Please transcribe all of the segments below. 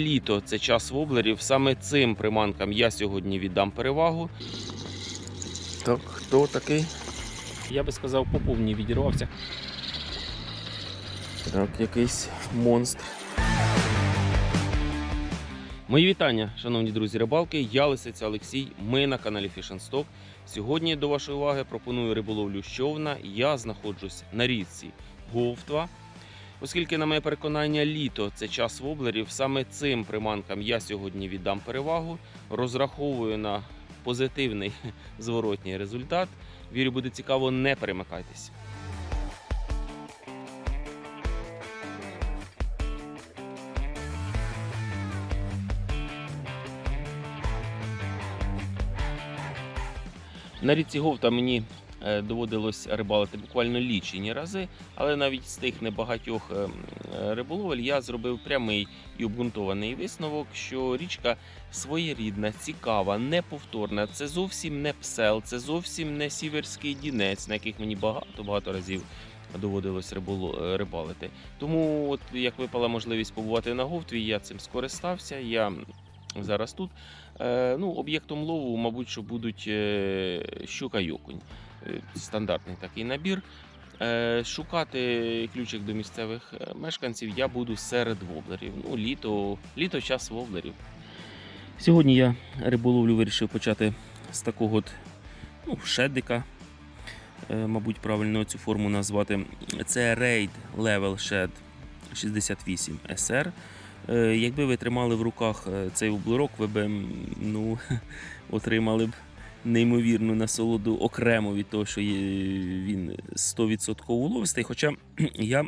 Літо це час воблерів. Саме цим приманкам я сьогодні віддам перевагу. Так, хто такий? Я би сказав, по повній відірвався. Так, якийсь монстр. Мої вітання, шановні друзі рибалки. Я Лисиця Олексій. Ми на каналі Fish and Stock. Сьогодні до вашої уваги пропоную риболовлю з човна. Я знаходжусь на річці Говтва. Оскільки, на моє переконання, літо це час воблерів, саме цим приманкам я сьогодні віддам перевагу. Розраховую на позитивний зворотній результат. Вірю, буде цікаво, не перемикайтесь. На річці Говта мені доводилось рибалити буквально лічені рази, але навіть з тих небагатьох е, е, риболовель я зробив прямий і обґрунтований висновок, що річка своєрідна, цікава, неповторна. Це зовсім не псел, це зовсім не сіверський дінець, на яких мені багато-багато разів доводилось е, рибалити. Тому, от як випала можливість побувати на Говтві, я цим скористався. Я зараз тут. Е, ну, об'єктом лову, мабуть, що будуть е, щука й окунь. Е, Стандартний такий набір. Е, Шукати ключик до місцевих е, мешканців я буду серед воблерів. Ну, літо, літо час воблерів. Сьогодні я риболовлю вирішив почати з такого от, ну, шедика. Мабуть, правильно цю форму назвати. Це Raid Level Shed 68 SR. Якби ви тримали в руках цей облирок, ви б ну, отримали б неймовірну насолоду окремо від того, що він 100% уловистий. Хоча я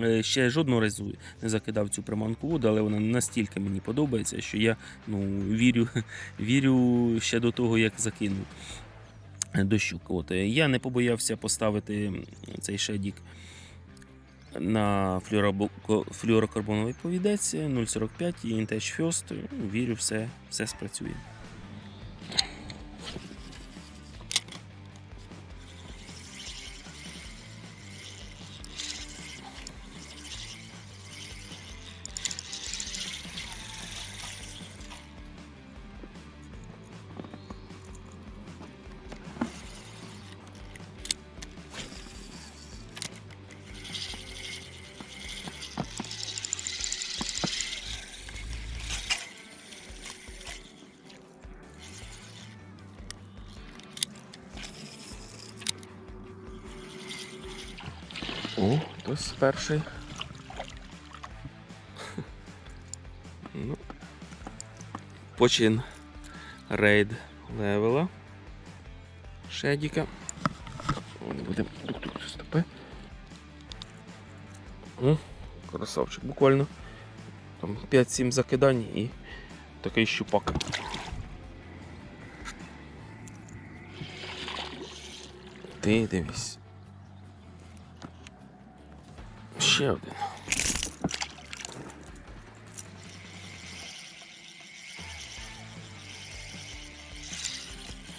е, ще жодного разу не закидав цю приманку воду, але вона настільки мені подобається, що я ну, вірю, вірю ще до того, як закинув до щук. От, е, я не побоявся поставити цей шедік на флюорокарбоновий повідець 0,45 і Intech First. Вірю, все, все спрацює. О, хтось перший. ну, почин рейд левела. Шедіка. Будемо тук-тук стопи. О, красавчик, буквально. Там 5-7 закидань і такий щупак. Ти дивись. Ще один.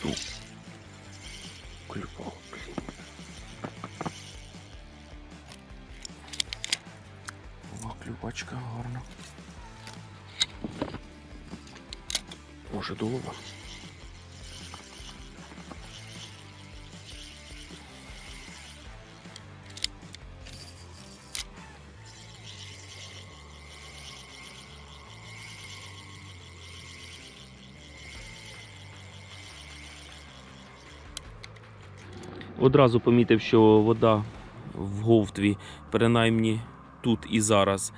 Ту. Клюпав, блін. О, клювачка гарна. Може долова. Одразу помітив, що вода в говтві, принаймні тут і зараз,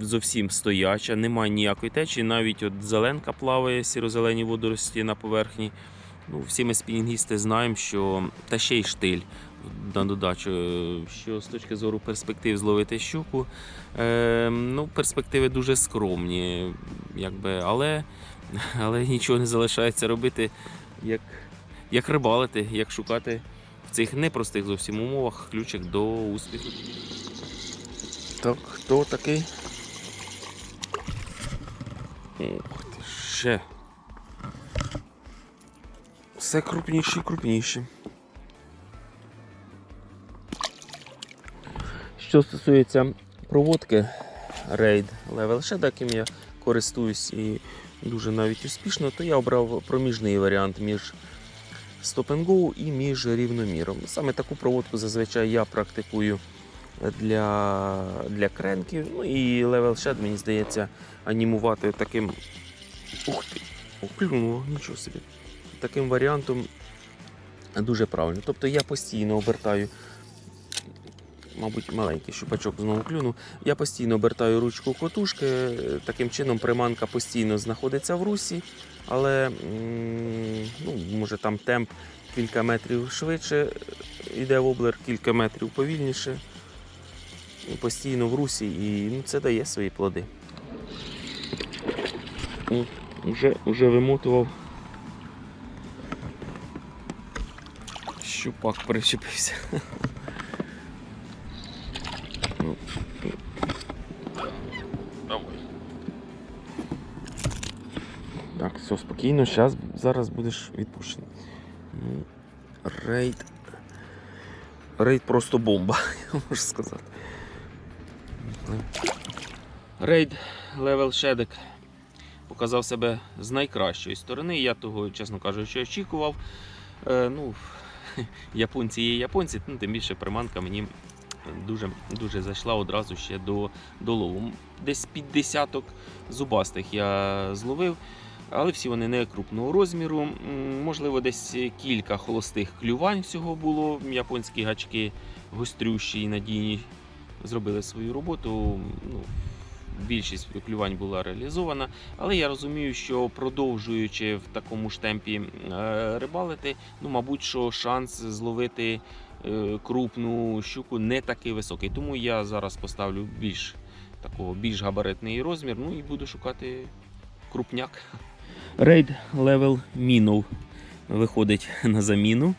зовсім стояча, немає ніякої течії, навіть от зеленка плаває, сіро-зелені водорості на поверхні. Ну, всі ми спінінгісти знаємо, що та ще й штиль на додачу, е, що з точки зору перспектив зловити щуку, е, ну, перспективи дуже скромні, якби, але, але нічого не залишається робити, як, як рибалити, як шукати цих непростих зовсім умовах ключик до успіху. Так, хто такий? Ух ти, ще. Все крупніші і крупніші. Що стосується проводки Raid Level Shed, яким я користуюсь і дуже навіть успішно, то я обрав проміжний варіант між Go і між рівноміром. Саме таку проводку зазвичай я практикую для, для кренків. Ну і Level Shed, мені здається, анімувати таким. Ух ти! Оклюнуло, нічого собі. Таким варіантом дуже правильно. Тобто я постійно обертаю, мабуть, маленький щупачок знову клюнув. Я постійно обертаю ручку котушки. Таким чином приманка постійно знаходиться в русі, але ну, може там темп кілька метрів швидше йде воблер, кілька метрів повільніше. Постійно в русі, і ну, це дає свої плоди. О, Вже, вже вимотував. Щупак причепився. Все спокійно, зараз, зараз будеш відпущений. Ну, рейд. Рейд просто бомба, я можу сказати. Рейд Level Shedek показав себе з найкращої сторони. Я того, чесно кажучи, очікував. Е, ну, японці є японці, ну, тим більше приманка мені дуже, дуже зайшла одразу ще до, до лову. Десь під десяток зубастих я зловив, але всі вони не крупного розміру. Можливо, десь кілька холостих клювань всього було. Японські гачки гострющі і надійні зробили свою роботу. Ну, більшість клювань була реалізована. Але я розумію, що продовжуючи в такому ж темпі е, рибалити, ну, мабуть, що шанс зловити е, крупну щуку не такий високий. Тому я зараз поставлю більш такого більш габаритний розмір, ну і буду шукати крупняк. Рейд левел мінов виходить на заміну.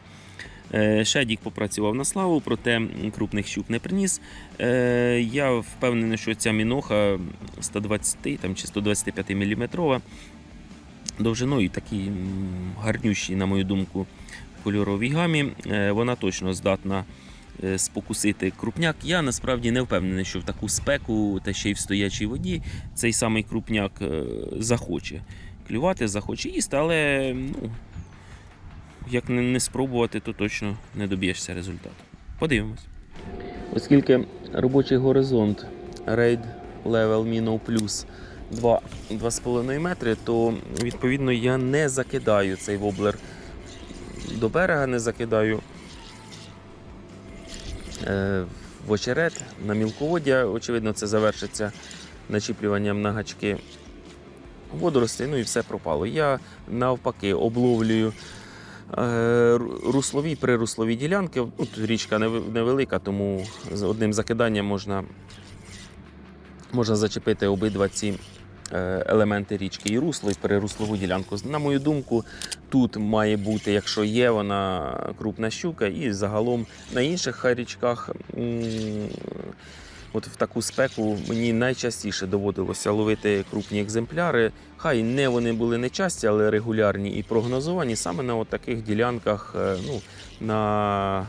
Е, Шедік попрацював на славу, проте крупних щук не приніс. Е, Я впевнений, що ця міноха 120 там, чи 125 мм довжиною і такий гарнющий, на мою думку, кольоровій гамі. Е, Вона точно здатна е, спокусити крупняк. Я насправді не впевнений, що в таку спеку та ще й в стоячій воді цей самий крупняк е, захоче клювати, захоче їсти, але ну, як не, спробувати, то точно не доб'єшся результату. Подивимось. Оскільки робочий горизонт Raid Level Minnow Plus 2,5 метри, то відповідно я не закидаю цей воблер до берега, не закидаю е, в очерет на мілководдя. Очевидно, це завершиться начіплюванням на гачки водоростей, ну і все пропало. Я навпаки обловлюю е, ру- руслові прируслові ділянки. Тут річка невелика, тому з одним закиданням можна, можна зачепити обидва ці е, елементи річки і русло, і переруслову ділянку. На мою думку, тут має бути, якщо є вона крупна щука, і загалом на інших річках. От в таку спеку мені найчастіше доводилося ловити крупні екземпляри. Хай не вони були не часті, але регулярні і прогнозовані саме на от таких ділянках, е, ну, на...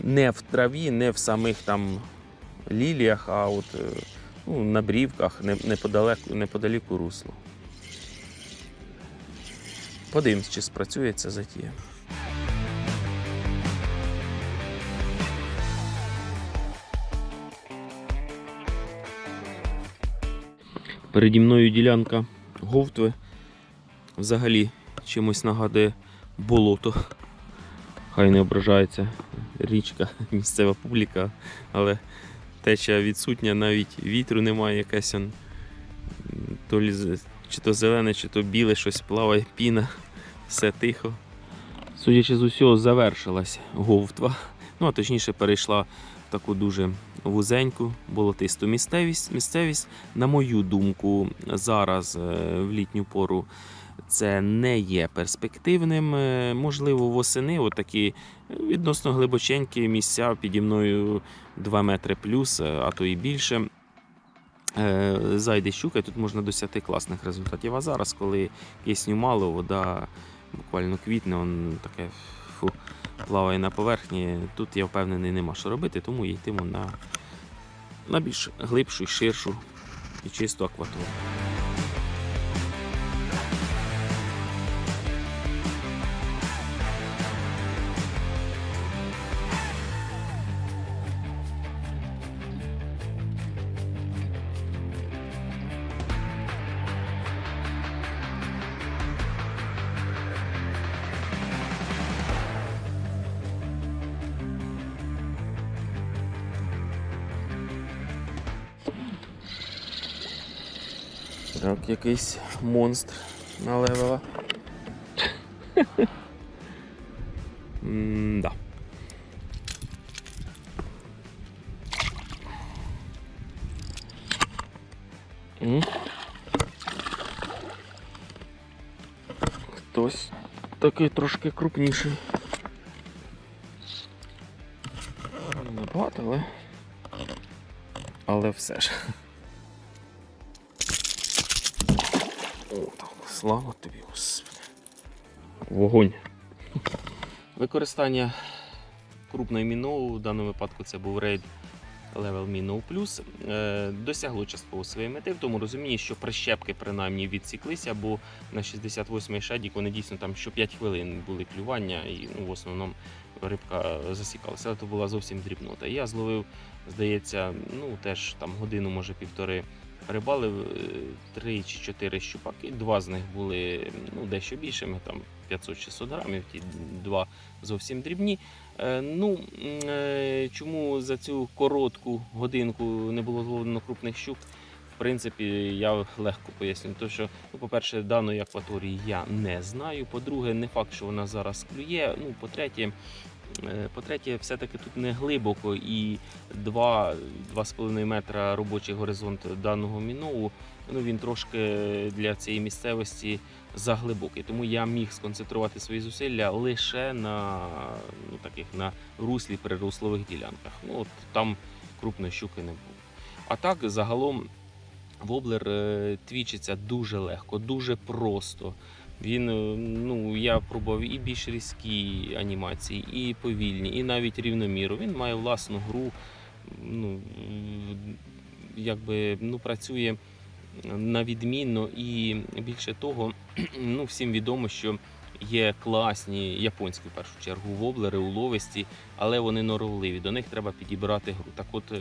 не в траві, не в самих там ліліях, а от е, ну, на брівках, неподалеку, неподаліку руслу. Подивимось, чи спрацює ця затія. Переді мною ділянка говтви. Взагалі чимось нагадує болото. Хай не ображається річка, місцева публіка, але теча відсутня, навіть вітру немає, якесь он, то чи то зелене, чи то біле, щось плаває, піна, все тихо. Судячи з усього, завершилась говтва. Ну, а точніше перейшла в таку дуже вузеньку, болотисту місцевість. місцевість. На мою думку, зараз е, в літню пору це не є перспективним. Е, Можливо, восени отакі відносно глибоченькі місця піді мною 2 метри плюс, е, а то і більше. Е, Зайде щука, тут можна досягти класних результатів. А зараз, коли кисню мало, вода буквально квітне, он таке фу, плаває на поверхні. Тут я впевнений, нема що робити, тому я йтиму на, на більш глибшу, ширшу і чисту акваторію. Так, якийсь монстр на левела. Да. Хтось такий трошки крупніший. Небагато, але. Але все ж. Слава тобі, Господи. Вогонь. Використання крупної міноу, в даному випадку це був рейд Level Minnow Plus, е, досягло частково своєї мети в тому розумінні, що прищепки принаймні відсіклися, бо на 68-й шедік вони дійсно там що 5 хвилин були клювання, і ну, в основному рибка засікалася. Але то була зовсім дрібнота. Я зловив, здається, ну теж там годину, може півтори. Рибалив е, три чи чотири щупаки. Два з них були ну, дещо більшими, там 500-600 грамів, ті два зовсім дрібні. Е, Ну, е, чому за цю коротку годинку не було зловлено крупних щук? В принципі, я легко поясню. То, що, ну, по-перше, даної акваторії я не знаю. По-друге, не факт, що вона зараз клює. Ну, по-третє, е, по-третє, все-таки тут не глибоко і 2-2,5 метра робочий горизонт даного мінову. Ну, він трошки для цієї місцевості заглибокий. Тому я міг сконцентрувати свої зусилля лише на ну, таких на руслі прируслових ділянках. Ну, от там крупної щуки не було. А так, загалом, воблер е, твічиться дуже легко, дуже просто. Він, е, ну, я пробував і більш різкі анімації, і повільні, і навіть рівноміру. Він має власну гру, ну, якби, ну, працює на відмінно і більше того, ну, всім відомо, що є класні японські в першу чергу воблери, уловисті, але вони норовливі. До них треба підібрати гру. Так от е,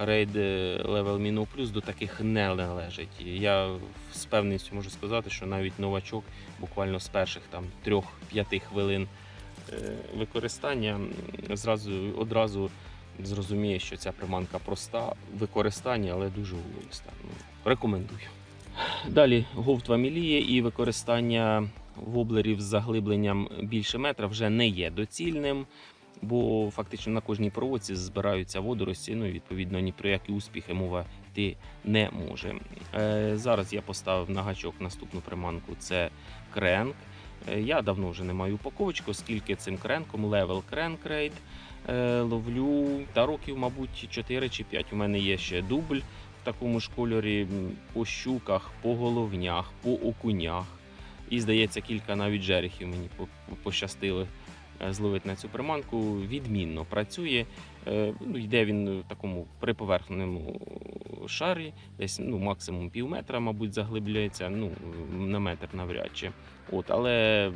рейд е, Level Minnow Plus до таких не належить. Я з певністю можу сказати, що навіть новачок буквально з перших там 3-5 хвилин е, використання зразу одразу зрозуміє, що ця приманка проста в використанні, але дуже уловиста. Ну, рекомендую. Далі говтва міліє і використання воблерів з заглибленням більше метра вже не є доцільним, бо фактично на кожній проводці збираються водорості. Ну і відповідно ні про які успіхи мова йти не може. Е, зараз я поставив на гачок наступну приманку. Це кренк. Е, Я давно вже не маю упаковочку, оскільки цим кренком Crank Raid е, ловлю та років, мабуть, 4 чи 5. У мене є ще дубль в такому ж кольорі по щуках, по головнях, по окунях. І, здається, кілька навіть жерехів мені по- по- пощастило е, зловити на цю приманку. Відмінно працює. Е, ну, Йде він в такому приповерхненому шарі, десь ну, максимум пів метра, мабуть, заглибляється, ну, на метр навряд чи. От, але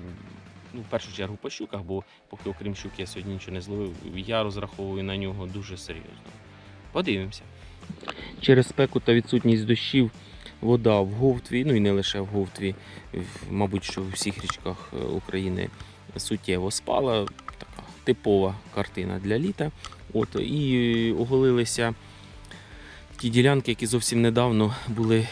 ну, в першу чергу по щуках, бо поки окрім щук я сьогодні нічого не зловив, я розраховую на нього дуже серйозно. Подивимося. Через спеку та відсутність дощів вода в Говтві, ну і не лише в Говтві, мабуть, що в всіх річках е, України суттєво спала. Така типова картина для літа. От, і оголилися ті ділянки, які зовсім недавно були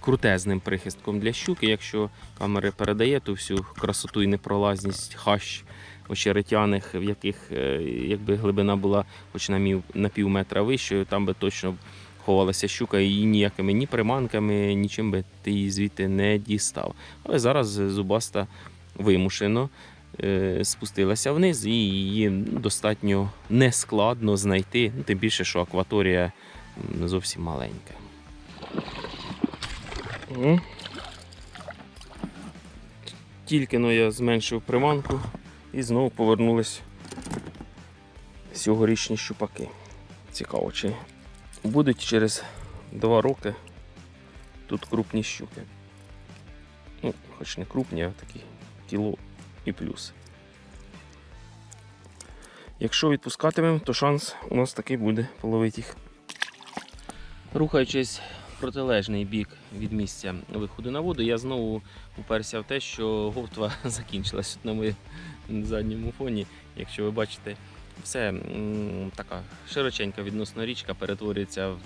крутезним прихистком для щуки. Якщо камера передає ту всю красоту і непролазність хащ очеретяних, в яких е, якби глибина була хоч на, пів метра вищою, там би точно ховалася щука і ніякими ні приманками, нічим би ти її звідти не дістав. Але зараз зубаста вимушено спустилася вниз і її достатньо нескладно знайти, ну, тим більше, що акваторія зовсім маленька. Тільки но я зменшив приманку і знову повернулись сьогорічні щупаки. Цікаво, чи будуть через два роки тут крупні щуки. Ну, хоч не крупні, а такі кіло і плюс. Якщо відпускатимемо, то шанс у нас такий буде половити їх. Рухаючись в протилежний бік від місця виходу на воду, я знову уперся в те, що говтва закінчилась на моєму задньому фоні. Якщо ви бачите, все така широченька відносно річка перетворюється в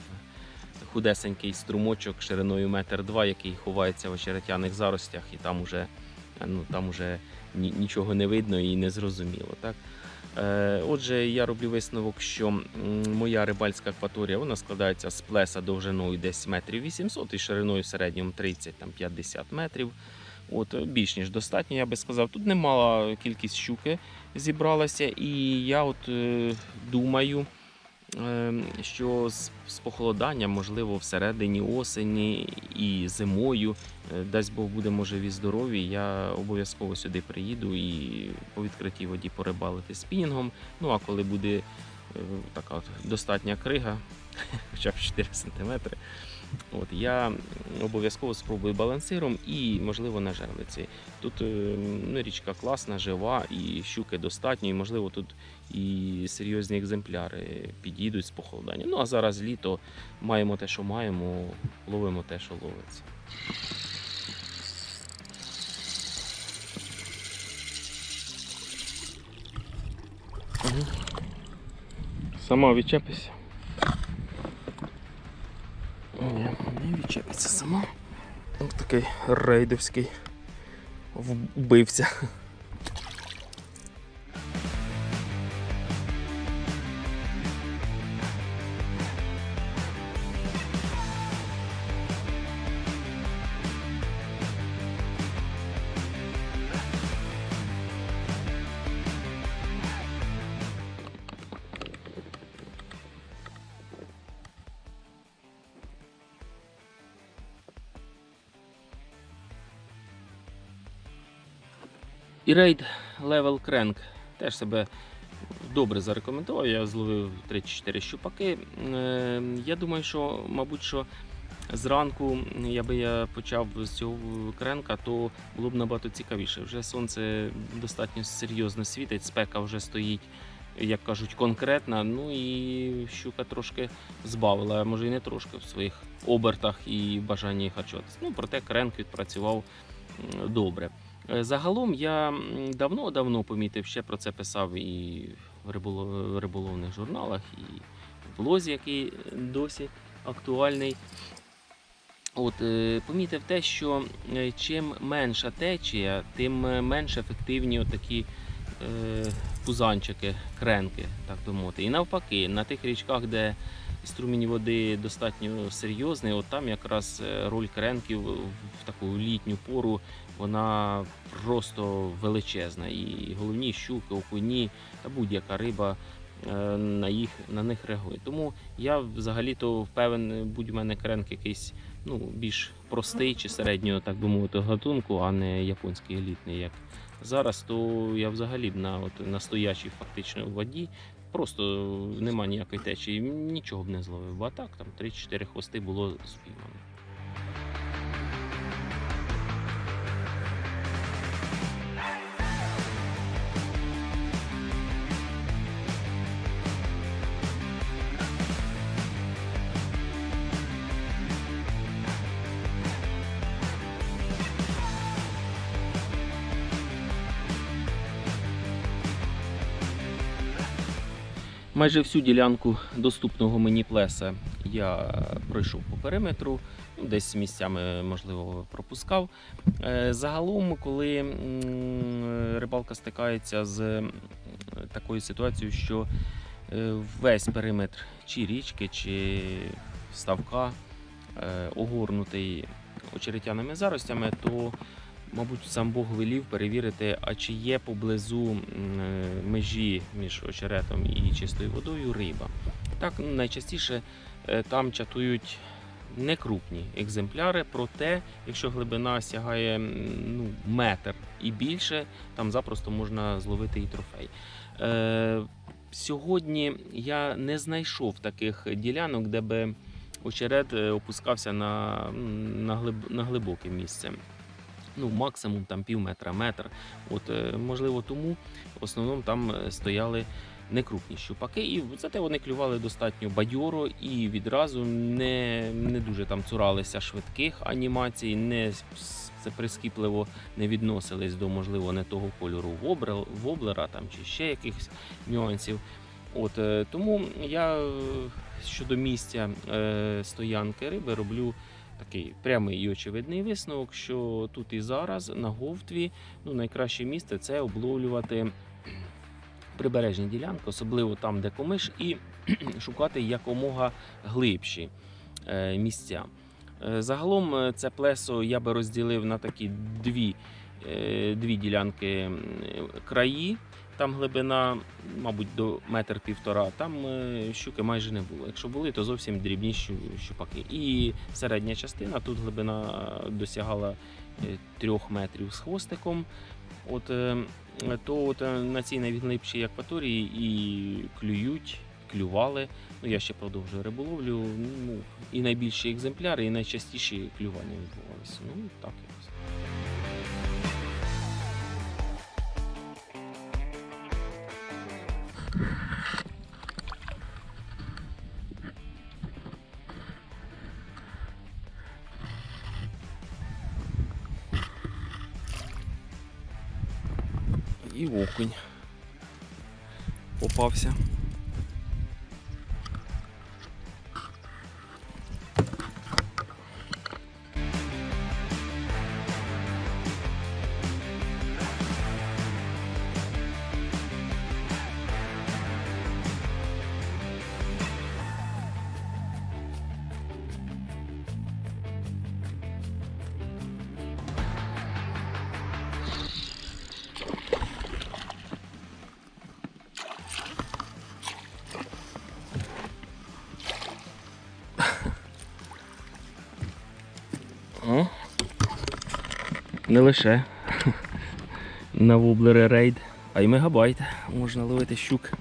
худесенький струмочок шириною метр два, який ховається в очеретяних заростях, і там уже, ну, там уже нічого не видно і не зрозуміло. Так? Е, Отже, я роблю висновок, що моя рибальська акваторія вона складається з плеса довжиною десь метрів 800 і шириною в середньому 30-50 метрів. От, більш ніж достатньо, я би сказав. Тут немала кількість щуки зібралася, і я от е, думаю, що з, похолоданням, можливо, всередині осені і зимою, е, дасть Бог буде живі здорові, я обов'язково сюди приїду і по відкритій воді порибалити спінінгом. Ну а коли буде е, така от достатня крига, хоча б 4 см, От, я обов'язково спробую балансиром і, можливо, на жерлиці. Тут е, ну, річка класна, жива, і щуки достатньо, і, можливо, тут і серйозні екземпляри підійдуть з похолодання. Ну а зараз літо маємо те, що маємо, ловимо те, що ловиться. Сама відчепися. Ні, не відчепиться сама. Ось такий рейдовський вбивця. І рейд Level Crank теж себе добре зарекомендував. Я зловив 3-4 щупаки. Е, Я думаю, що, мабуть, що зранку, якби я почав з цього кренка, то було б набагато цікавіше. Вже сонце достатньо серйозно світить, спека вже стоїть. Як кажуть, конкретна, ну і щука трошки збавила, а може і не трошки в своїх обертах і бажанні харчуватися. Ну, проте кренк відпрацював добре. Е, Загалом я давно-давно помітив, ще про це писав і в риболовних журналах, і в блозі, який досі актуальний. От, е, помітив те, що е, чим менша течія, тим е, менш ефективні такі е, пузанчики, кренки, так би. І навпаки, на тих річках, де струмінь води достатньо серйозний, от там якраз е, роль кренків в таку літню пору вона просто величезна. І головні щуки, окуні та будь-яка риба е, на, їх, на них реагує. Тому я взагалі-то впевнений, будь у мене кренк якийсь ну, більш простий чи середнього, так би мовити, гатунку, а не японський елітний, як зараз, то я взагалі на, от, на стоячій фактично воді. Просто нема ніякої течії, нічого б не зловив. А так там 3-4 хвости було спіймано. Майже всю ділянку доступного мені плеса я пройшов по периметру, ну, десь місцями, можливо, пропускав. Е, Загалом, коли рибалка стикається з такою ситуацією, що е, весь периметр чи річки, чи ставка е, огорнутий очеретяними заростями, то Мабуть, сам Бог велів перевірити, а чи є поблизу е, межі між очеретом і чистою водою риба. Так, ну, найчастіше е, там чатують некрупні екземпляри, проте, якщо глибина сягає ну, метр і більше, там запросто можна зловити і трофей. Е, сьогодні я не знайшов таких ділянок, де би очерет опускався на, на, глиб, на глибоке місце ну, максимум там пів метра, метр. От, е, можливо, тому в основному там е, стояли некрупні щупаки, і зате вони клювали достатньо бадьоро і відразу не, не дуже там цуралися швидких анімацій, не це прискіпливо не відносились до, можливо, не того кольору вобрел- воблера там, чи ще якихось нюансів. От, е, тому я щодо місця е, стоянки риби роблю такий прямий і очевидний висновок, що тут і зараз на Говтві ну, найкраще місце це обловлювати прибережні ділянки, особливо там, де комиш, і шукати якомога глибші е, місця. Е, Загалом е, це плесо я би розділив на такі дві, дві ділянки краї. Там глибина, мабуть, до метр півтора. Там е, щуки майже не було. Якщо були, то зовсім дрібні щупаки. І середня частина тут глибина досягала е, трьох метрів з хвостиком. От, е, то от на цій найвідглибшій акваторії і клюють, клювали. Ну, я ще продовжую риболовлю. Ну, і найбільші екземпляри, і найчастіші клювання відбувалися. Ну, так окунь попався. Не лише на воблери рейд, а й мегабайт можна ловити щук.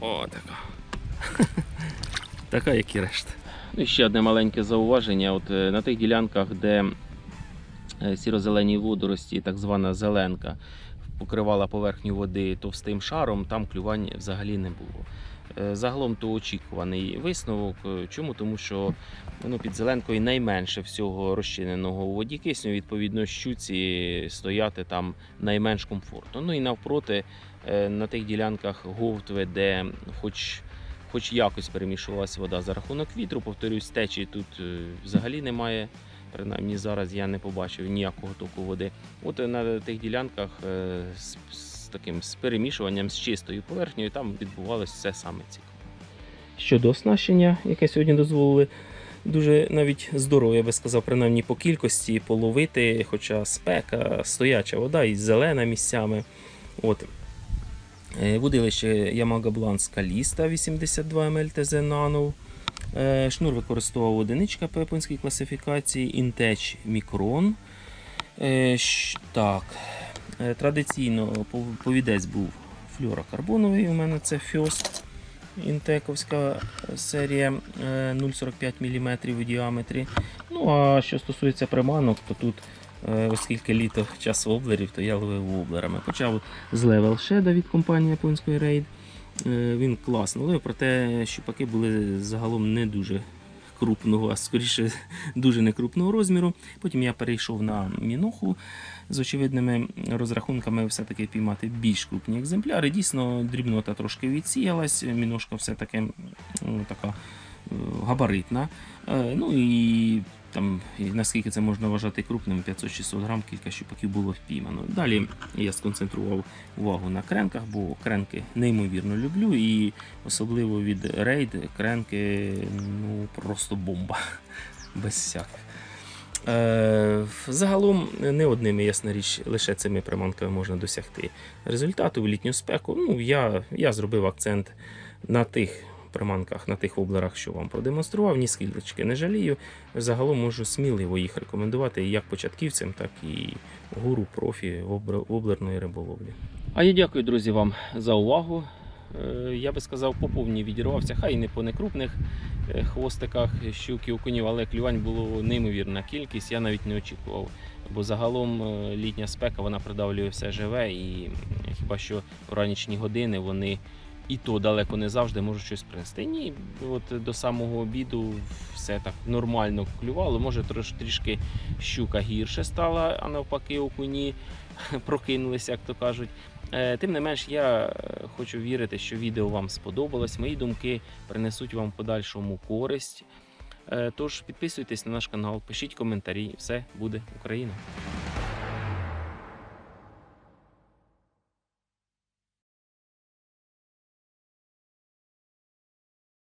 О, така. така, як і решта. Ну, і ще одне маленьке зауваження. От е, на тих ділянках, де е, сіро-зелені водорості, так звана зеленка, покривала поверхню води товстим шаром, там клювань взагалі не було. Е, Загалом то очікуваний висновок. Е, Чому? Тому що ну, під зеленкою найменше всього розчиненого у воді кисню, відповідно, щуці стояти там найменш комфортно. Ну і навпроти, е, на тих ділянках говтви, де хоч, хоч якось перемішувалася вода за рахунок вітру, повторюсь, течії тут взагалі немає. Принаймні зараз я не побачив ніякого току води. От на тих ділянках таким з перемішуванням з чистою поверхнею там відбувалося все саме цікаве. Щодо оснащення, яке сьогодні дозволили дуже навіть здорово, я би сказав, принаймні по кількості половити, хоча спека, стояча вода і зелена місцями. От. Е, Водилище Yamaga Blans Kalista 82 МЛТЗ Nano. Е, Шнур використовував одиничка по японській класифікації, Intech Micron. Е, Так. Е, Традиційно повідець був флюорокарбоновий. У мене це Фьост. Інтековська серія е, 0,45 мм у діаметрі. Ну а що стосується приманок, то тут, е, оскільки літо час воблерів, то я ловив воблерами. Почав з Level Shadow від компанії японської Raid. Е, Він класно ловив, проте щупаки були загалом не дуже крупного, а скоріше дуже некрупного розміру. Потім я перейшов на міноху з очевидними розрахунками все-таки піймати більш крупні екземпляри. Дійсно, дрібнота трошки відсіялась, міношка все-таки м, така е, габаритна. Е, Ну і там, наскільки це можна вважати крупним, 500-600 грам, кілька щупаків було впіймано. Далі я сконцентрував увагу на кренках, бо кренки неймовірно люблю, і особливо від рейд кренки ну, просто бомба. Без всяких. Е, загалом не одними, ясна річ, лише цими приманками можна досягти результату в літню спеку. Ну, я, я зробив акцент на тих приманках, на тих воблерах, що вам продемонстрував, ні скільки не жалію. Загалом можу сміливо їх рекомендувати як початківцям, так і гуру профі воблерної риболовлі. А я дякую, друзі, вам за увагу. Е, Я би сказав, по повній відірвався, хай і не по некрупних е, хвостиках щуки окунів, але клювань було неймовірна кількість, я навіть не очікував. Бо загалом е, літня спека вона придавлює все живе, і хіба що в ранішні години вони і то далеко не завжди можуть щось принести. Ні, от до самого обіду все так нормально клювало. Може трош, трішки щука гірше стала, а навпаки, окуні. прокинулися, як то кажуть. Е, Тим не менш, я е, хочу вірити, що відео вам сподобалось. Мої думки принесуть вам в подальшому користь. Е, Тож підписуйтесь на наш канал, пишіть коментарі, все буде Україна.